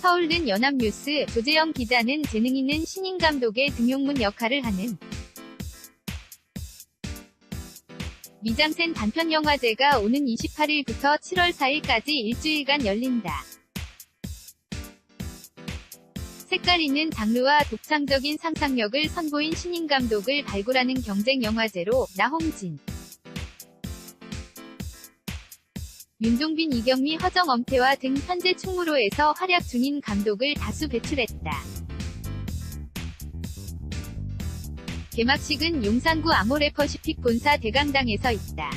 서울는 연합뉴스 조재영 기자는 재능 있는 신인 감독의 등용문 역할을 하는 미장센 단편 영화제가 오는 28일부터 7월 4일까지 일주일간 열린다. 색깔 있는 장르와 독창적인 상상력을 선보인 신인 감독을 발굴하는 경쟁 영화제로 나홍진, 윤종빈, 이경미, 허정, 엄태화 등 현재 충무로에서 활약 중인 감독을 다수 배출했다. 개막식은 용산구 아모레퍼시픽 본사 대강당에서 있다.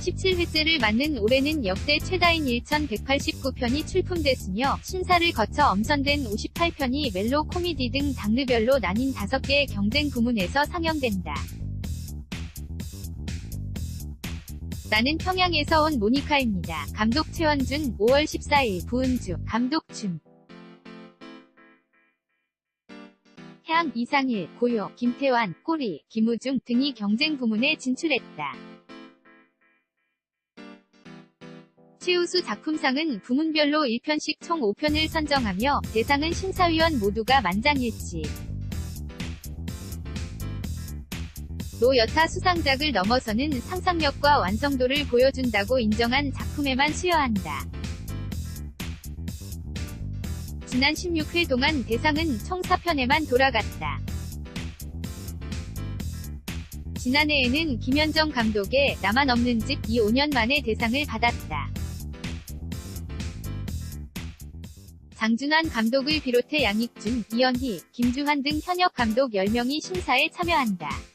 17회째를 맞는 올해는 역대 최다인 1189편이 출품됐으며 심사를 거쳐 엄선된 58편이 멜로 코미디 등 장르별로 나뉜 5개의 경쟁 부문에서 상영된다. 나는 평양에서 온 모니카입니다. 감독 최원준 5월 14일 부은주 감독 준 향, 이상일, 고요, 김태환, 꼬리, 김우중 등이 경쟁 부문에 진출했다. 최우수 작품상은 부문별로 1편씩 총 5편을 선정하며 대상은 심사위원 모두가 만장일치. 또 여타 수상작을 넘어서는 상상력과 완성도를 보여준다고 인정한 작품에만 수여한다. 지난 16회 동안 대상은 총 4편에만 돌아갔다. 지난해에는 김현정 감독의 나만 없는 집이 5년 만에 대상을 받았다. 장준환 감독을 비롯해 양익준, 이현희, 김주환 등 현역 감독 10명이 심사에 참여한다.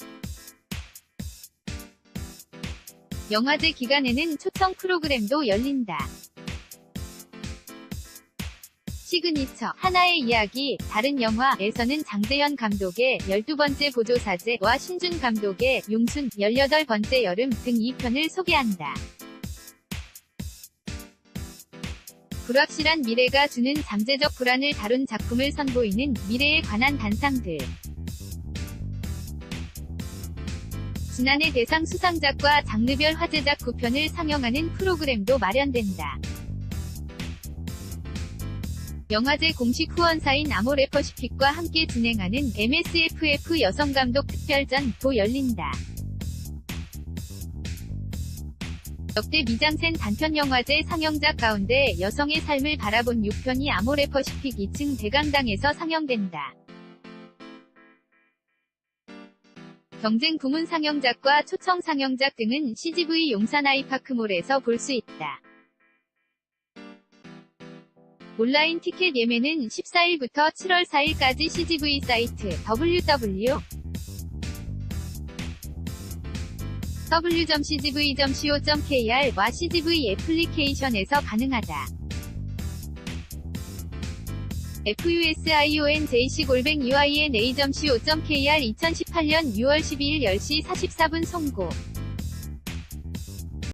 영화제 기간에는 초청 프로그램도 열린다. 시그니처 하나의 이야기 다른 영화에서는 장재현 감독의 12번째 보조사제와 신준 감독의 용순 18번째 여름 등 2편을 소개한다. 불확실한 미래가 주는 잠재적 불안을 다룬 작품을 선보이는 미래에 관한 단상들. 지난해 대상 수상작과 장르별 화제작 9편을 상영하는 프로그램도 마련된다. 영화제 공식 후원사인 아모레퍼시픽과 함께 진행하는 MSFF 여성감독 특별전도 열린다. 역대 미장센 단편 영화제 상영작 가운데 여성의 삶을 바라본 6편이 아모레퍼시픽 2층 대강당에서 상영된다. 경쟁 부문 상영작과 초청 상영작 등은 CGV 용산 아이파크몰에서 볼 수 있다. 온라인 티켓 예매는 14일부터 7월 4일까지 CGV 사이트 www. w.cgv.co.kr와 CGV 애플리케이션에서 가능하다. fusionjc-uyn.co.kr 2018년 6월 12일 10시 44분 송고